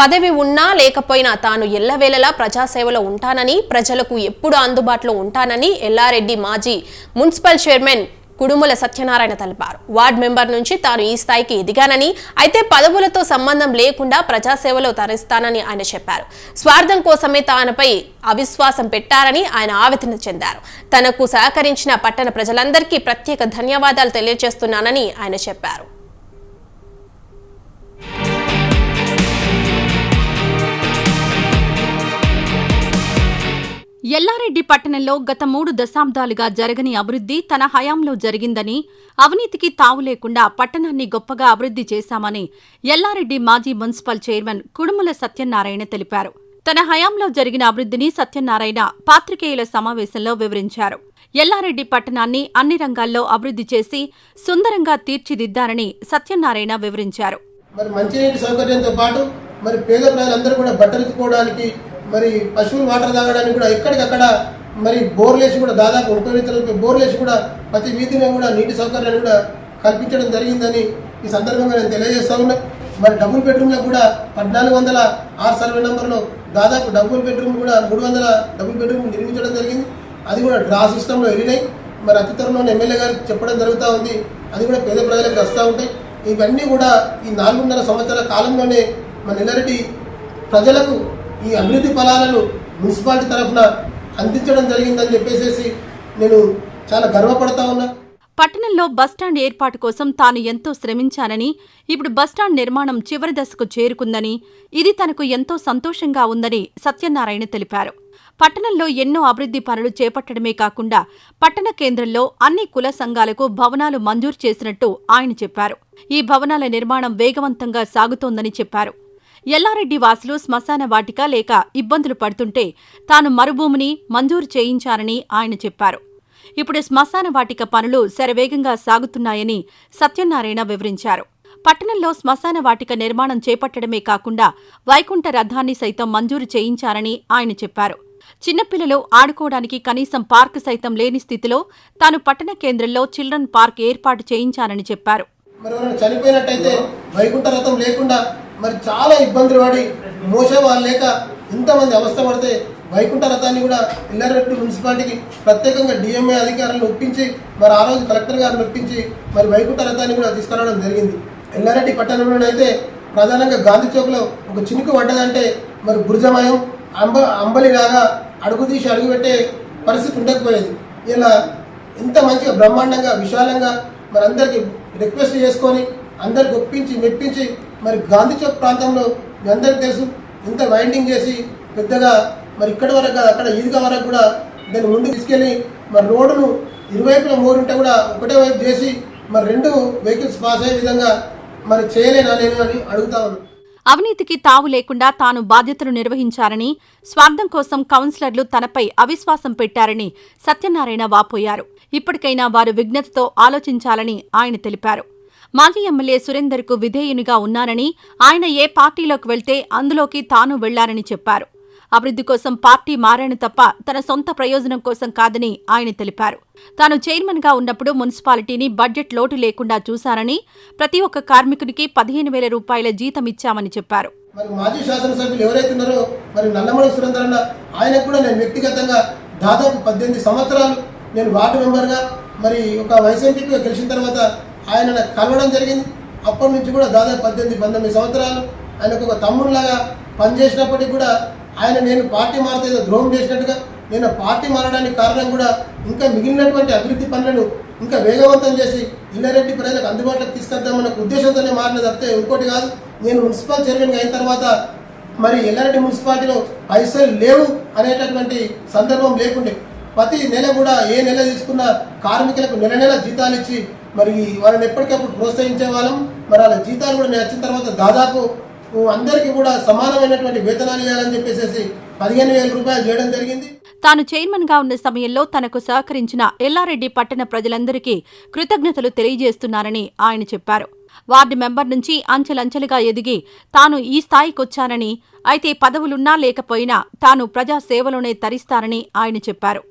పదవి ఉన్నా లేకపోయినా తాను ఎల్లవేళలా ప్రజాసేవలో ఉంటానని ప్రజలకు ఎప్పుడు అందుబాటులో ఉంటానని ఎల్లారెడ్డి మాజీ మున్సిపల్ చైర్మన్ కుడుముల సత్యనారాయణ తెలిపారు. వార్డ్ మెంబర్ నుంచి తాను ఈ స్థాయికి ఎదిగానని అయితే పదవులతో సంబంధం లేకుండా ప్రజాసేవలో తరిస్తానని ఆయన చెప్పారు. స్వార్థం కోసమే తానపై అవిశ్వాసం పెట్టారని ఆయన ఆవేదన చెందారు. తనకు సహకరించిన పట్టణ ప్రజలందరికీ ప్రత్యేక ధన్యవాదాలు తెలియజేస్తున్నానని ఆయన చెప్పారు. రంగారెడ్డి పట్టణంలో గత మూడు దశాబ్దాలుగా జరగని అభివృద్ధి తన హయాంలో జరిగిందని అవినీతికి తావు లేకుండా పట్టణాన్ని గొప్పగా అభివృద్ధి చేశామని ఎల్లారెడ్డి మాజీ మున్సిపల్ చైర్మన్ కుడుముల సత్యనారాయణ తెలిపారు. తన హయాంలో జరిగిన అభివృద్ధిని సత్యనారాయణ పాత్రికేయుల సమావేశంలో వివరించారు. ఎల్లారెడ్డి పట్టణాన్ని అన్ని రంగాల్లో అభివృద్ధి చేసి సుందరంగా తీర్చిదిద్దారని సత్యనారాయణ వివరించారు. మరి మంచినీటి సౌకర్యంతో పాటు మరి పేద ప్రజలందరూ కూడా బట్టలుకోవడానికి మరి పశువులు వాటర్ తాగడానికి కూడా ఎక్కడికక్కడ మరి బోర్లేసి కూడా దాదాపు ఉపరితలపై బోర్లేసి కూడా ప్రతి వీధిలో కూడా నీటి సౌకర్యాన్ని కూడా కల్పించడం జరిగిందని ఈ సందర్భంగా నేను తెలియజేస్తా ఉన్నా. మరి డబుల్ బెడ్రూమ్లో కూడా పద్నాలుగు వందల ఆరు సర్వే నెంబర్లో దాదాపు డబుల్ బెడ్రూమ్ కూడా మూడు వందల డబుల్ బెడ్రూమ్ నిర్మించడం జరిగింది. అది కూడా డ్రా సిస్టంలో వెళ్ళినాయి మరి అతి త్వరలోనే ఎమ్మెల్యే గారు చెప్పడం జరుగుతూ ఉంది. అది కూడా పేద ప్రజలకు వస్తూ ఉంటాయి. ఇవన్నీ కూడా ఈ నాలుగున్నర సంవత్సరాల కాలంలోనే మన నెల్లారెడ్డి ప్రజలకు ఈ అభివృద్ధి ఫలాలను మున్సిపాలిటీ తరఫున అందించడం జరిగిందని చెప్పేసి నేను చాలా గర్వపడతా ఉన్నా. పట్టణంలో బస్టాండ్ ఏర్పాటు కోసం తాను ఎంతో శ్రమించానని ఇప్పుడు బస్టాండ్ నిర్మాణం చివరి దశకు చేరుకుందని ఇది తనకు ఎంతో సంతోషంగా ఉందని సత్యనారాయణ తెలిపారు. పట్టణంలో ఎన్నో అభివృద్ధి పనులు చేపట్టడమే కాకుండా పట్టణ కేంద్రంలో అన్ని కుల సంఘాలకు భవనాలు మంజూరు చేసినట్టు ఆయన చెప్పారు. ఈ భవనాల నిర్మాణం వేగవంతంగా సాగుతోందని చెప్పారు. ఎల్లారెడ్డి వాసులు శ్మశాన వాటిక లేక ఇబ్బందులు పడుతుంటే తాను మరుభూమిని మంజూరు చేయించానని ఆయన చెప్పారు. ఇప్పుడు శ్మశాన వాటిక పనులు శరవేగంగా సాగుతున్నాయని సత్యనారాయణ వివరించారు. పట్టణంలో శ్మశాన వాటిక నిర్మాణం చేపట్టడమే కాకుండా వైకుంఠ రథాన్ని సైతం మంజూరు చేయించారని ఆయన చెప్పారు. చిన్నపిల్లలు ఆడుకోవడానికి కనీసం పార్క్ సైతం లేని స్థితిలో తాను పట్టణ కేంద్రంలో చిల్డ్రన్ పార్క్ ఏర్పాటు చేయించానని చెప్పారు. చనిపోయినట్టయితే వైకుంఠ రథం లేకుండా మరి చాలా ఇబ్బందులు పడి మోసే వాళ్ళు లేక ఇంతమంది అవస్థ పడితే వైకుంఠ రథాన్ని కూడా ఎల్లారెడ్డి మున్సిపాలిటీకి ప్రత్యేకంగా డిఎంఏ అధికారులను ఒప్పించి మరి ఆ రోజు కలెక్టర్ గారిని ఒప్పించి మరి వైకుంఠ రథాన్ని కూడా తీసుకురావడం జరిగింది. ఎల్లారెడ్డి పట్టణంలోనైతే ప్రధానంగా గాంధీ చౌక్లో ఒక చినుకు పడ్డదంటే మరి బురజమయం అంబ అంబలిలాగా అడుగు తీసి అడుగు పెట్టే పరిస్థితి ఉండకపోయేది. ఇలా ఇంత మంచిగా బ్రహ్మాండంగా విశాలంగా మరి అందరికి రిక్వెస్ట్ చేసుకొని అందరికి ఒప్పించి మెప్పించి మరి గాంధీ చౌక్ ప్రాంతంలో మీ అందరికి తెలుసు ఇంత వైండింగ్ చేసి పెద్దగా మరి ఇక్కడి వరకు కాదు అక్కడ ఈదుగా వరకు కూడా దాన్ని ముందుకు తీసుకెళ్ళి మరి రోడ్డును ఇరువైపుల మోరుంటే కూడా ఒకటే వైపు చేసి మరి రెండు వెహికల్స్ పాస్ అయ్యే విధంగా మరి చేయలేనా నేను అని అడుగుతా ఉన్నాను అవినీతికి తావు లేకుండా తాను బాధ్యతలు నిర్వహించారని స్వార్థం కోసం కౌన్సిలర్లు తనపై అవిశ్వాసం పెట్టారని సత్యనారాయణ వాపోయారు. ఇప్పటికైనా వారు విజ్ఞతతో ఆలోచించాలని ఆయన తెలిపారు. మాజీ ఎమ్మెల్యే సురేందర్కు విధేయునిగా ఉన్నానని ఆయన ఏ పార్టీలోకి వెళ్తే అందులోకి తాను వెళ్ళారని చెప్పారు. అభివృద్ధి కోసం పార్టీ మారాను తప్ప తన సొంత ప్రయోజనం కోసం కాదని ఆయన తెలిపారు. తాను చైర్మన్గా ఉన్నప్పుడు మున్సిపాలిటీని బడ్జెట్ లోటు లేకుండా చూశారని ప్రతి ఒక్క కార్మికునికి పదిహేను వేల రూపాయల జీతం ఇచ్చామని చెప్పారు. మరి మాజీ శాసనసభ్యులు ఎవరైతే ఉన్నారో మరి నల్లమణి సురేందర్ అన్న ఆయనకు కూడా నేను వ్యక్తిగతంగా దాదాపు పద్దెనిమిది సంవత్సరాలు నేను వార్డు మెంబర్గా మరి ఒక వైఎస్ఎంపీగా గెలిచిన తర్వాత ఆయన కలవడం జరిగింది. అప్పటి నుంచి కూడా దాదాపు పద్దెనిమిది పంతొమ్మిది సంవత్సరాలు ఆయనకు ఒక తమ్ముడిలాగా పనిచేసినప్పటికీ కూడా ఆయన నేను పార్టీ మారితే ద్రోహం చేసినట్టుగా నేను పార్టీ మారడానికి కారణం కూడా ఇంకా మిగిలినటువంటి అభివృద్ధి పనులను ఇంకా వేగవంతం చేసి ఇల్లారెడ్డి ప్రజలకు అందుబాటులోకి తీసుకొద్దామన్న ఉద్దేశంతోనే మారిన తప్పితే ఇంకోటి కాదు. నేను మున్సిపల్ చైర్మన్ అయిన తర్వాత మరి ఎల్లారెడ్డి మున్సిపాలిటీలో పైసలు లేవు అనేటటువంటి సందర్భం లేకుండే. ప్రతి నెల కూడా ఏ నెల తీసుకున్న కార్మికులకు నెల నెల జీతాలు ఇచ్చి మరి వాళ్ళని ఎప్పటికప్పుడు ప్రోత్సహించే వాళ్ళం. మరి వాళ్ళ జీతాలు కూడా నేను వచ్చిన తర్వాత దాదాపు అందరికీ కూడా సమానమైనటువంటి వేతనాలు ఇవ్వాలని చెప్పేసి పదిహేను వేల రూపాయలు చేయడం జరిగింది. తాను చైర్మన్గా ఉన్న సమయంలో తనకు సహకరించిన ఎల్లారెడ్డి పట్టణ ప్రజలందరికీ కృతజ్ఞతలు తెలియజేస్తున్నారని ఆయన చెప్పారు. వార్డు మెంబర్ నుంచి అంచెలంచెలుగా ఎదిగి తాను ఈ స్థాయికొచ్చానని అయితే పదవులున్నా లేకపోయినా తాను ప్రజా సేవలోనే తరిస్తారని ఆయన చెప్పారు.